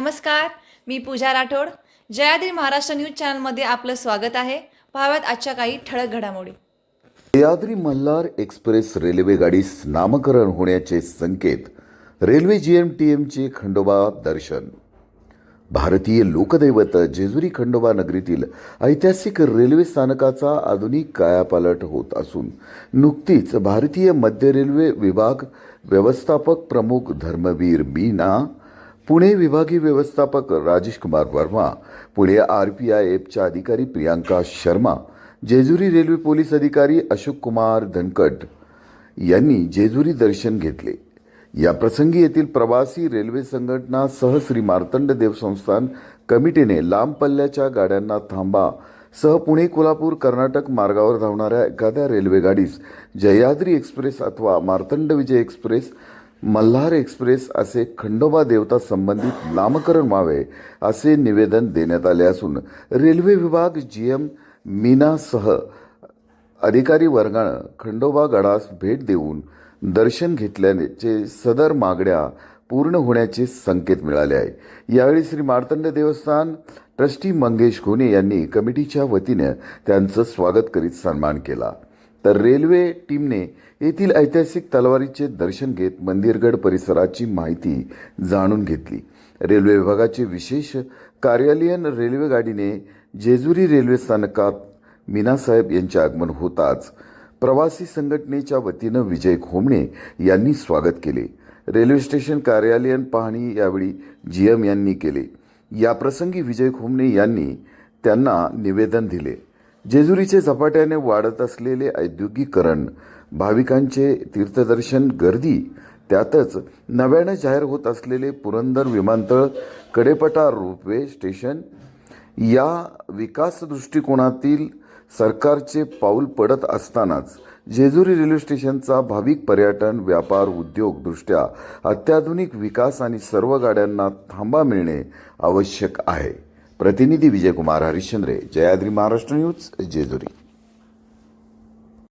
नमस्कार मी पूजा राठोड. जयाद्री महाराष्ट्र न्यूज चॅनलमध्ये आपलं स्वागत आहे. पाहाव्यात आजच्या काही ठळक घडामोडी. जयाद्री मल्हार एक्सप्रेस रेल्वे गाडीस नामकरण होण्याचे संकेत रेल्वे जी एम टी एमचे खंडोबा दर्शन. भारतीय लोकदैवत जेजुरी खंडोबा नगरीतील ऐतिहासिक रेल्वे स्थानकाचा आधुनिक कायापालट होत असून नुकतीच भारतीय मध्य रेल्वे विभाग व्यवस्थापक प्रमुख धर्मवीर मीना पुणे विभागीय व्यवस्थापक Rajesh Kumar Verma Pune R P I एफच्या अधिकारी प्रियांका शर्मा जेजुरी रेल्वे पोलीस अधिकारी अशोक कुमार धनकट यांनी जेजुरी दर्शन घेतले. या प्रसंगी येथील प्रवासी रेल्वे संघटना सह श्री मार्तंड देव संस्थान कमिटीने लांब पल्ल्याच्या गाड्यांना थांबा सह पुणे कोल्हापूर कर्नाटक मार्गावर धावणाऱ्या एखाद्या रेल्वेगाडीस जयाद्री एक्सप्रेस अथवा मार्तंड विजय एक्सप्रेस मल्हार एक्सप्रेस असे खंडोबा देवता संबंधित नामकरण व्हावे असे निवेदन देण्यात आले असून रेल्वे विभाग जी एम मीनासह अधिकारी वर्गानं खंडोबा गडास भेट देऊन दर्शन घेतल्याचे सदर मागण्या पूर्ण होण्याचे संकेत मिळाले आहे. यावेळी श्री मार्तंड देवस्थान ट्रस्टी मंगेश घोणे यांनी कमिटीच्या वतीने त्यांचं स्वागत करीत सन्मान केला. तर रेल्वे टीमने येथील ऐतिहासिक तलवारीचे दर्शन घेत मंदिरगड परिसराची माहिती जाणून घेतली. रेल्वे विभागाचे विशेष कार्यालयीन रेल्वे गाडीने जेजुरी रेल्वे स्थानकात मीनासाहेब यांचे आगमन होताच प्रवासी संघटनेच्या वतीनं विजय खोमणे यांनी स्वागत केले. रेल्वे स्टेशन कार्यालयीन पाहणी यावेळी जी एम यांनी केले. याप्रसंगी विजय खोमणे यांनी त्यांना निवेदन दिले. जेजुरीचे झपाट्याने वाढत असलेले औद्योगिकरण भाविकांचे तीर्थदर्शन गर्दी त्यातच नव्यानं जाहीर होत असलेले पुरंदर विमानतळ कडेपटा रोपवे स्टेशन या विकास दृष्टिकोनातील सरकारचे पाऊल पडत असतानाच जेजुरी रेल्वे स्टेशनचा भाविक पर्यटन व्यापार उद्योग दृष्ट्या अत्याधुनिक विकास आणि सर्व गाड्यांना थांबा मिळणे आवश्यक आहे. प्रतिनिधी विजयकुमार हरिश्चंद्रे जयाद्री महाराष्ट्र न्यूज जेजुरी.